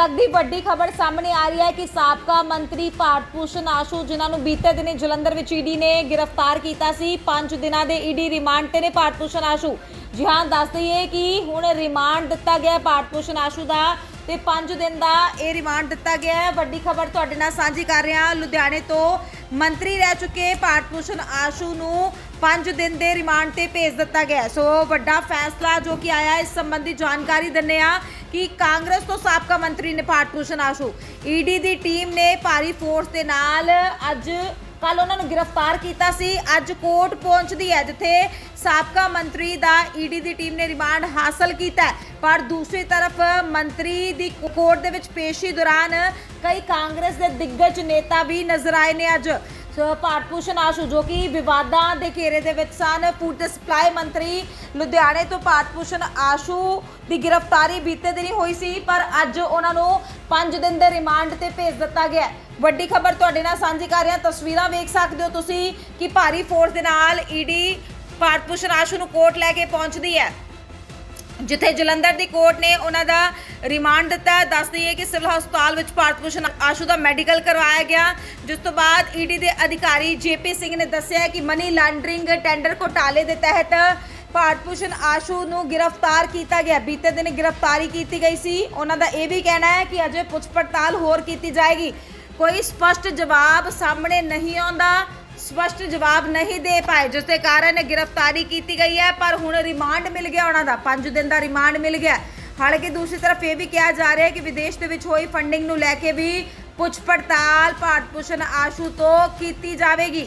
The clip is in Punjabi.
ਤੱਕ ਦੀ ਵੱਡੀ ਖਬਰ ਸਾਹਮਣੇ ਆ ਰਹੀ ਹੈ ਕਿ ਸਾਬਕਾ ਮੰਤਰੀ ਭਾਰਤ ਭੂਸ਼ਣ ਆਸ਼ੂ, ਜਿਨ੍ਹਾਂ ਨੂੰ ਬੀਤੇ ਦਿਨੀ ਜਲੰਧਰ ਵਿੱਚ ਈਡੀ ਨੇ ਗ੍ਰਿਫਤਾਰ ਕੀਤਾ ਸੀ 5 ਦਿਨਾਂ ਦੇ ਈਡੀ ਰਿਮਾਂਡ ਤੇ ਨੇ ਭਾਰਤ ਭੂਸ਼ਣ ਆਸ਼ੂ। ਜੀ ਹਾਂ, ਦੱਸ ਦਈਏ ਕਿ ਹੁਣ ਰਿਮਾਂਡ ਦਿੱਤਾ ਗਿਆ ਭਾਰਤ ਭੂਸ਼ਣ ਆਸ਼ੂ ਦਾ ਤੇ 5 ਦਿਨ ਦਾ ਇਹ ਰਿਮਾਂਡ ਦਿੱਤਾ ਗਿਆ ਹੈ। ਵੱਡੀ ਖਬਰ ਤੁਹਾਡੇ ਨਾਲ ਸਾਂਝੀ ਕਰ ਰਹੇ ਹਾਂ। ਲੁਧਿਆਣੇ ਤੋਂ ਮੰਤਰੀ ਰਹਿ ਚੁੱਕੇ ਭਾਰਤ ਭੂਸ਼ਣ ਆਸ਼ੂ ਨੂੰ 5 ਦਿਨ ਦੇ ਰਿਮਾਂਡ ਤੇ ਭੇਜ ਦਿੱਤਾ ਗਿਆ ਸੋ ਵੱਡਾ ਫੈਸਲਾ ਜੋ ਕਿ ਆਇਆ, ਇਸ ਸੰਬੰਧੀ ਜਾਣਕਾਰੀ ਦਿੰਨੇ ਆ ਕਿ ਕਾਂਗਰਸ ਤੋਂ ਸਾਬਕਾ ਮੰਤਰੀ ਨੇ ਭਾਰਤ ਭੂਸ਼ਣ ਆਸ਼ੂ। ਈਡੀ ਦੀ ਟੀਮ ਨੇ ਭਾਰੀ ਫੋਰਸ ਦੇ ਨਾਲ ਅੱਜ ਕੱਲ ਉਹਨਾਂ ਨੂੰ ਗ੍ਰਿਫਤਾਰ ਕੀਤਾ ਸੀ। ਅੱਜ ਕੋਰਟ ਪਹੁੰਚਦੀ ਹੈ, ਜਿੱਥੇ ਸਾਬਕਾ ਮੰਤਰੀ ਦਾ ਈਡੀ ਦੀ ਟੀਮ ਨੇ ਰਿਮਾਂਡ ਹਾਸਲ ਕੀਤਾ ਪਰ ਦੂਸਰੀ ਤਰਫ ਮੰਤਰੀ ਦੀ ਕੋਰਟ ਦੇ ਵਿੱਚ ਪੇਸ਼ੀ ਦੌਰਾਨ ਕਈ ਕਾਂਗਰਸ ਦੇ ਦਿੱਗਜ ਨੇਤਾ ਵੀ ਨਜ਼ਰ ਆਏ ਨੇ ਅੱਜ। ਸੋ ਭਾਰਤ ਭੂਸ਼ਣ ਆਸ਼ੂ, ਜੋ ਕਿ ਵਿਵਾਦਾਂ ਦੇ ਘੇਰੇ ਦੇ ਵਿੱਚ ਸਨ, ਫੂਡ ਸਪਲਾਈ ਮੰਤਰੀ ਲੁਧਿਆਣੇ ਤੋਂ ਭਾਰਤ ਭੂਸ਼ਣ ਆਸ਼ੂ ਦੀ ਗ੍ਰਿਫਤਾਰੀ ਬੀਤੇ ਦਿਨੀ ਹੋਈ ਸੀ, ਪਰ ਅੱਜ ਉਹਨਾਂ ਨੂੰ 5 ਦਿਨ ਦੇ ਰਿਮਾਂਡ ਤੇ ਭੇਜ ਦਿੱਤਾ ਗਿਆ ਵੱਡੀ ਖਬਰ ਤੁਹਾਡੇ ਨਾਲ ਸਾਂਝੀ ਕਰ ਰਿਹਾ, ਤਸਵੀਰਾਂ ਵੇਖ ਸਕਦੇ ਹੋ ਤੁਸੀਂ ਕਿ ਭਾਰੀ ਫੋਰਸ ਦੇ ਨਾਲ ਈਡੀ ਭਾਰਤ ਭੂਸ਼ਣ ਆਸ਼ੂ ਨੂੰ ਕੋਰਟ ਲੈ ਕੇ ਪਹੁੰਚਦੀ ਹੈ। ਜਿੱਥੇ ਜਲੰਧਰ ਦੀ ਕੋਰਟ ਨੇ ਉਹਨਾਂ ਦਾ ਰਿਮਾਂਡ ਦਿੱਤਾ ਹੈ। ਦੱਸ ਦਈਏ ਕਿ ਸਿਵਲ ਹਸਪਤਾਲ ਵਿੱਚ ਭਾਰਤ ਭੂਸ਼ਣ ਆਸ਼ੂ ਦਾ ਮੈਡੀਕਲ ਕਰਵਾਇਆ ਗਿਆ। ਜਿਸ ਤੋਂ ਬਾਅਦ ਈਡੀ ਦੇ ਅਧਿਕਾਰੀ ਜੇਪੀ ਸਿੰਘ ਨੇ ਦੱਸਿਆ ਕਿ ਮਨੀ ਲਾਂਡਰਿੰਗ ਟੈਂਡਰ ਘੋਟਾਲੇ ਦੇ ਤਹਿਤ ਭਾਰਤ ਭੂਸ਼ਣ ਆਸ਼ੂ ਨੂੰ ਗ੍ਰਿਫਤਾਰ ਕੀਤਾ ਗਿਆ। ਬੀਤੇ ਦਿਨ ਗ੍ਰਿਫਤਾਰੀ ਕੀਤੀ ਗਈ ਸੀ। ਉਹਨਾਂ ਦਾ ਇਹ ਵੀ ਕਹਿਣਾ ਹੈ ਕਿ ਅਜੇ ਪੁੱਛ ਪੜਤਾਲ ਹੋਰ ਕੀਤੀ ਜਾਏਗੀ। ਕੋਈ ਸਪਸ਼ਟ ਜਵਾਬ ਸਾਹਮਣੇ ਨਹੀਂ ਆਉਂਦਾ। ਸਪਸ਼ਟ ਜਵਾਬ ਨਹੀਂ ਦੇ ਪਾਏ, ਜਿਸ ਦੇ ਕਾਰਨ ਗ੍ਰਿਫਤਾਰੀ ਕੀਤੀ ਗਈ ਹੈ, ਪਰ ਹੁਣ ਰਿਮਾਂਡ ਮਿਲ ਗਿਆ ਉਹਨਾਂ ਦਾ। 5 ਦਿਨ ਦਾ ਰਿਮਾਂਡ ਮਿਲ ਗਿਆ। ਹਾਲਾਂਕਿ ਦੂਸਰੀ ਤਰਫ ਇਹ ਵੀ ਕਿਹਾ ਜਾ ਰਿਹਾ ਹੈ ਕਿ ਵਿਦੇਸ਼ ਦੇ ਵਿੱਚ ਹੋਈ ਫੰਡਿੰਗ ਨੂੰ ਲੈ ਕੇ ਵੀ ਪੁੱਛ ਪੜਤਾਲ ਭਾਰਤ ਭੂਸ਼ਣ ਆਸ਼ੂ ਤੋਂ ਕੀਤੀ ਜਾਵੇਗੀ।